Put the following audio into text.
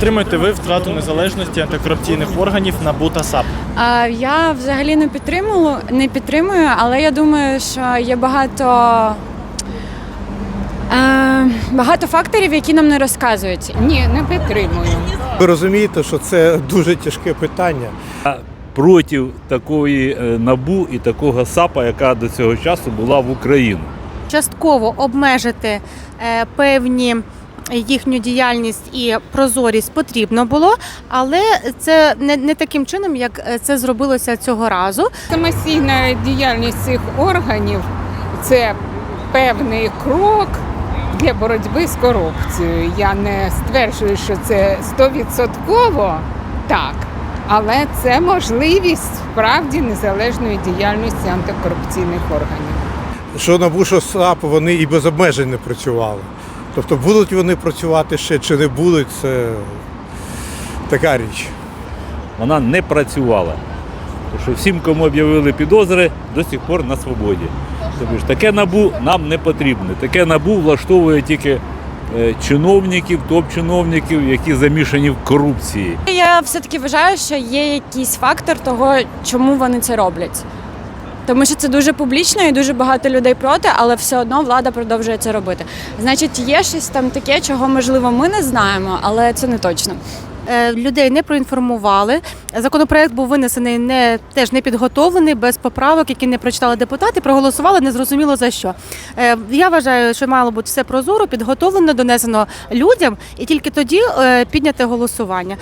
підтримуєте ви втрату незалежності антикорупційних органів НАБУ та САП? А, Я взагалі не підтримую, не підтримую, але я думаю, що є багато, е, багато факторів, які нам не розказують. Ні, не підтримую. Ви розумієте, що це дуже тяжке питання. проти такої е, набу і такого САПа, яка до цього часу була в Україну. частково обмежити е, певні їхню діяльність і прозорість потрібно було, але це не, не таким чином, як е, це зробилося цього разу. Самостійна діяльність цих органів це певний крок для боротьби з корупцією. Я не стверджую, що це стовідсотково так, але це можливість справді незалежної діяльності антикорупційних органів. Що НАБУ, що САП, вони і без обмежень не працювали. Тобто будуть вони працювати ще чи не будуть, це така річ. Вона не працювала. Тому що всім, кому об'явили підозри, до сих пор на свободі. Тобто ж таке набу нам не потрібне. Таке набу влаштовує тільки е, чиновників, топ-чиновників, які замішані в корупції. Я все-таки вважаю, що є якийсь фактор того, чому вони це роблять. Тому що це дуже публічно і дуже багато людей проти, але все одно влада продовжує це робити. Значить, є щось там таке, чого можливо ми не знаємо, але це не точно. Е, Людей не проінформували. Законопроект був винесений не теж не підготовлений, без поправок, які не прочитали депутати, проголосували незрозуміло за що. Е, Я вважаю, що мало бути все прозоро, підготовлено, донесено людям, і тільки тоді е, підняте голосування.